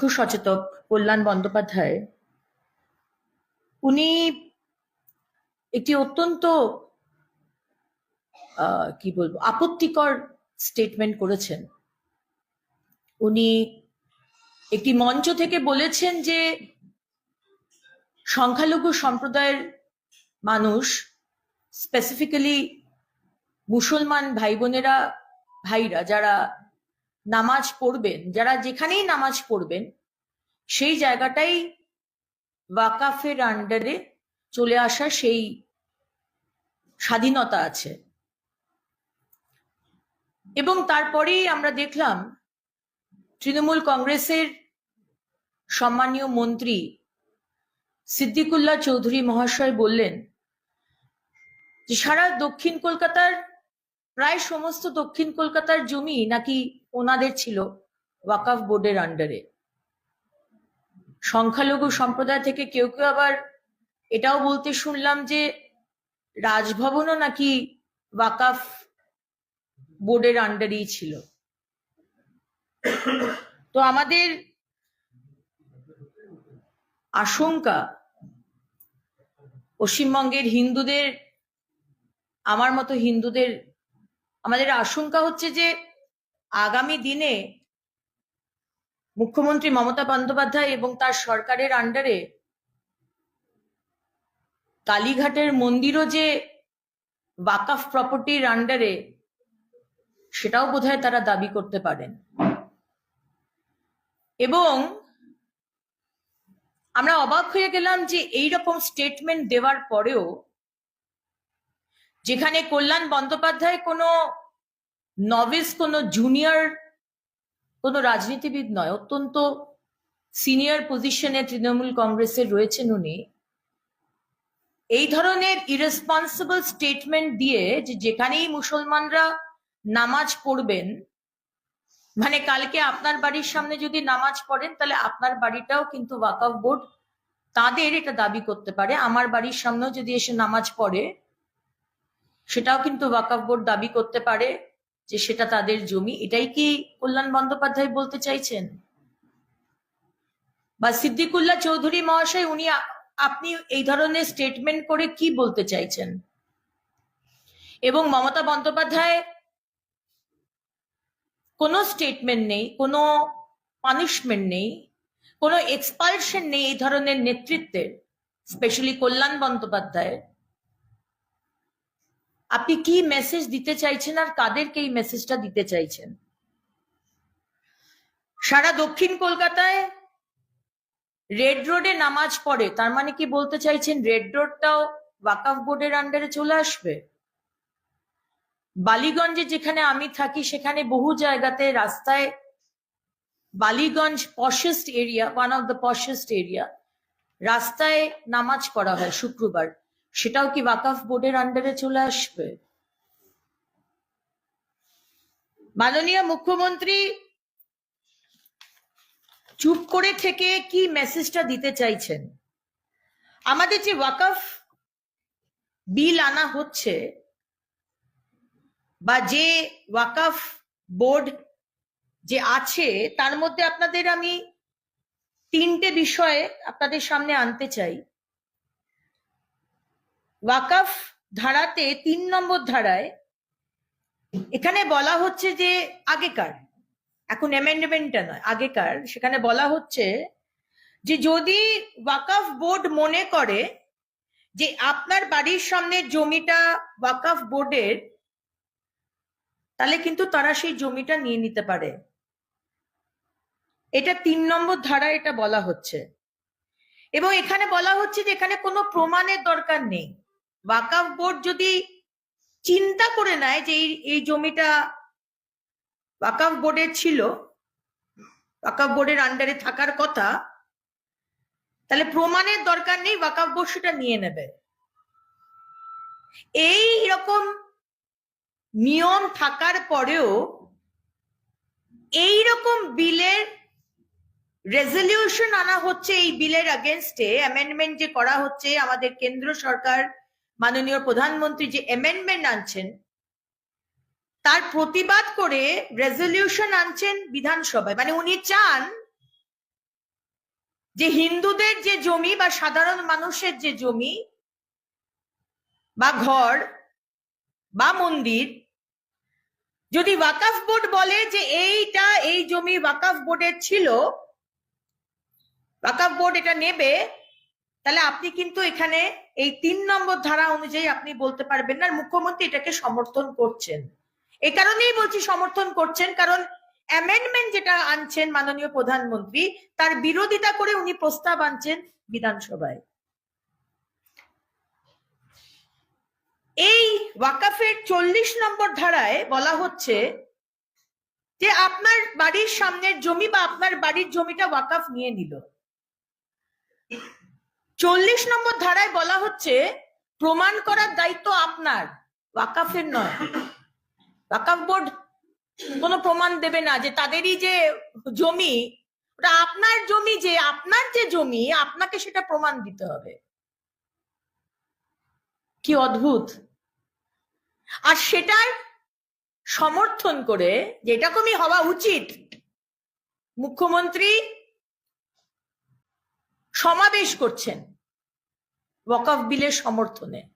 মুখ্য সচেতক কল্যাণ বন্দ্যোপাধ্যায়। উনি একটি অত্যন্ত কি বলব, আপত্তিকর স্টেটমেন্ট করেছেন। উনি একটি মঞ্চ থেকে বলেছেন যে, সংখ্যালঘু সম্প্রদায়ের মানুষ স্পেসিফিক্যালি মুসলমান ভাই বোনেরা ভাইরা যারা নামাজ পড়বেন, যারা যেখানেই নামাজ পড়বেন, সেই জায়গাটাই ওয়াকাফের আন্ডারে চলে আসা সেই স্বাধীনতা আছে। এবং তারপরেই আমরা দেখলাম, তৃণমূল কংগ্রেসের সম্মানীয় মন্ত্রী সিদ্দিকুল্লাহ চৌধুরী মহাশয় বললেন যে, সারা দক্ষিণ কলকাতার, প্রায় সমস্ত দক্ষিণ কলকাতার জমি নাকি ওনাদের ছিল ওয়াকাফ বোর্ডের আন্ডারে। সংখ্যালঘু সম্প্রদায় থেকে কেউ কেউ আবার এটাও বলতে শুনলাম যে রাজভবনও নাকি ওয়াকাফ বোর্ডের আন্ডারেই ছিল। তো আমাদের আশঙ্কা পশ্চিমবঙ্গের হিন্দুদের, আমার মতো হিন্দুদের, আমাদের আশঙ্কা হচ্ছে যে আগামী দিনে মুখ্যমন্ত্রী মমতা বন্দ্যোপাধ্যায় এবং তার সরকারের আন্ডারে কালীঘাটের মন্দিরও যে বাকাফ প্রপার্টির আন্ডারে সেটাও বোধহয় তারা দাবি করতে পারেন। এবং আমরা অবাক হয়ে গেলাম যে এই রকম স্টেটমেন্ট দেওয়ার পরেও যেখানে কল্যাণ বন্দ্যোপাধ্যায় কোনো নভিস কোনো জুনিয়র কোনো রাজনীতিবিদ নয়, অত্যন্ত সিনিয়র পজিশনে তৃণমূল কংগ্রেসের রয়েছেন উনি। এই ধরনের ইরেসপন্সিবল স্টেটমেন্ট দিয়ে যে যেখানেই মুসলমানরা নামাজ পড়বেন মানে কালকে আপনার বাড়ির সামনে যদি নামাজ পড়েন, তাহলে আপনার বাড়িটাও কিন্তু ওয়াকফ বোর্ড তাদের এটা দাবি করতে পারে। আমার বাড়ির সামনেও যদি এসে নামাজ পড়ে, সেটাও কিন্তু ওয়াকফ বোর্ড দাবি করতে পারে। যে সেটা তাদের জমি, এটাই কি কল্যাণ বন্দ্যোপাধ্যায় বলতে চাইছেন? বা সিদ্দিকুল্লাহ চৌধুরী মহাশয়, উনি আপনি এই ধরনের স্টেটমেন্ট করে কি বলতে চাইছেন? এবং মমতা বন্দ্যোপাধ্যায় কোনো স্টেটমেন্ট নেই, কোনো পানিশমেন্ট নেই, কোনো এক্সপালশন নেই এই ধরনের নেতৃত্বের স্পেশালি কল্যাণ বন্দ্যোপাধ্যায়ের। আপনি কি মেসেজ দিতে চাইছেন আর কাদেরকে এই মেসেজটা দিতে চাইছেন? সারা দক্ষিণ কলকাতায় রেড রোডে নামাজ পড়ে, তার মানে কি বলতে চাইছেন রেড রোডটাও ওয়াকাফ বোর্ডের আন্ডারে চলে আসবে? বালিগঞ্জে যেখানে আমি থাকি, সেখানে বহু জায়গাতে রাস্তায় Ballygunge poshest area one of the poshest area রাস্তায় নামাজ পড়া হয় শুক্রবার। সেটাও কি ওয়াকাফ বোর্ডের আন্ডারে চলে আসবে? মাননীয় মুখ্যমন্ত্রী, চুপ করে থেকে কি মেসেজটা দিতে চাইছেন? আমাদের যে ওয়াকাফ বিল আনা হচ্ছে বা যে ওয়াকাফ বোর্ড যে আছে, তার মধ্যে আপনাদের আমি তিনটে বিষয়ে আপনাদের সামনে আনতে চাই। ওয়াকাফ ধারাতে তিন নম্বর ধারায় এখানে বলা হচ্ছে যে আগেকার, এখন অ্যামেন্ডমেন্টটা নয়, আগেকার, সেখানে বলা হচ্ছে যে যদি ওয়াকাফ বোর্ড মনে করে যে আপনার বাড়ির সামনে জমিটা ওয়াকাফ বোর্ডের, তাহলে কিন্তু তারা সেই জমিটা নিয়ে নিতে পারে। এটা তিন নম্বর ধারা এটা বলা হচ্ছে। এবং এখানে বলা হচ্ছে যে এখানে কোনো প্রমাণের দরকার নেই। ওয়াকাফ বোর্ড যদি চিন্তা করে নেয় যে এই জমিটা ওয়াকাফ বোর্ডের ছিল, ওয়াকাফ বোর্ডের আন্ডারে থাকার কথা, তাহলে প্রমাণের দরকার নেই ওয়াকাফ বোর্ড সেটা নিয়ে নেবে। এই রকম নিয়ম থাকার পরেও এই রকম বিলের রেজলিউশন আনা হচ্ছে এই বিলের অগেনস্টে অ্যামেন্ডমেন্ট যে করা হচ্ছে আমাদের কেন্দ্র সরকার মাননীয় প্রধানমন্ত্রী যে অ্যামেন্ডমেন্ট আনছেন, তার প্রতিবাদ করে রেজলিউশন আনছেন বিধানসভায়। মানে উনি চান যে হিন্দুদের যে জমি বা সাধারণ মানুষের যে জমি বা ঘর বা মন্দির, যদি ওয়াকাফ বোর্ড বলে যে এইটা এই জমি ওয়াকাফ বোর্ডের ছিল, ওয়াকাফ বোর্ড এটা নেবে, তাহলে আপনি কিন্তু এখানে এই তিন নম্বর ধারা অনুযায়ী আপনি বলতে পারবেন না মুখ্যমন্ত্রী এটাকে সমর্থন করছেন। এ কারণেই বলছি সমর্থন করছেন, কারণ অ্যামেন্ডমেন্ট যেটা আনছেন মাননীয় প্রধানমন্ত্রী, তার বিরোধিতা করে উনি প্রস্তাব আনছেন বিধানসভায়। এই ওয়াকাফের চল্লিশ নম্বর ধারায় বলা হচ্ছে যে আপনার বাড়ির সামনের জমি বা আপনার বাড়ির জমিটা ওয়াকাফ নিয়ে নিল। চল্লিশ নম্বর ধারায় বলা হচ্ছে, প্রমাণ করার দায়িত্ব আপনার, ওয়াকাফের নয়। ওয়াকাফ বোর্ড কোনো প্রমাণ দেবে না যে তাদেরই যে জমি, ওটা আপনার জমি যে, আপনার যে জমি, আপনাকে সেটা প্রমাণ দিতে হবে। কি অদ্ভুত। আর সেটার সমর্থন করে যেটা কমই হওয়া উচিত, মুখ্যমন্ত্রী সমাবেশ করছেন। ওয়াকফ বিলের সমর্থনে।